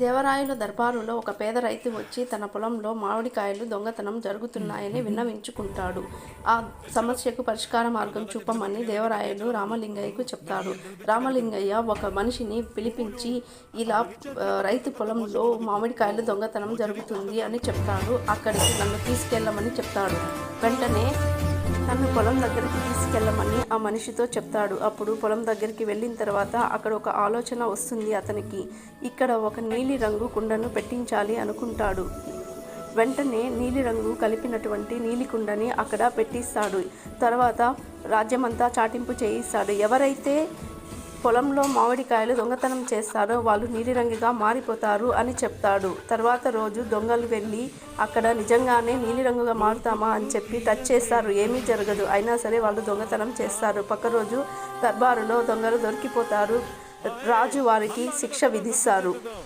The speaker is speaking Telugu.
దేవరాయల దర్బారులో ఒక పేద రైతు వచ్చి తన పొలంలో మామిడికాయలు దొంగతనం జరుగుతున్నాయని విన్నవించుకుంటాడు. ఆ సమస్యకు పరిష్కార మార్గం చూపమని దేవరాయలు రామలింగయ్యకు చెప్తాడు రామలింగయ్య ఒక మనిషిని పిలిపించి ఇలా రైతు పొలంలో మామిడికాయలు దొంగతనం జరుగుతుంది అని చెప్తాడు. అక్కడికి నన్ను తీసుకెళ్ళమని చెప్తాడు. వెంటనే నన్ను పొలం దగ్గరికి తీసుకెళ్ళమని ఆ మనిషితో చెప్తాడు. అప్పుడు పొలం దగ్గరికి వెళ్ళిన తర్వాత అక్కడ ఒక ఆలోచన వస్తుంది అతనికి. ఇక్కడ ఒక నీలి రంగు కుండను పెట్టించాలి అనుకుంటాడు. వెంటనే నీలిరంగు కలిపినటువంటి నీలి కుండని అక్కడ పెట్టిస్తాడు. తర్వాత రాజ్యమంతా చాటింపు చేయిస్తాడు. ఎవరైతే పొలంలో మామిడికాయలు దొంగతనం చేస్తారో వాళ్ళు నీలిరంగుగా మారిపోతారు అని చెప్తాడు. తర్వాత రోజు దొంగలు వెళ్ళి అక్కడ నిజంగానే నీలిరంగుగా మారుతామా? అని చెప్పి టచ్ చేస్తారు. ఏమీ జరగదు. అయినా సరే వాళ్ళు దొంగతనం చేస్తారు. పక్క రోజు దర్బారులో దొంగలు దొరికిపోతారు. రాజు వారికి శిక్ష విధిస్తారు.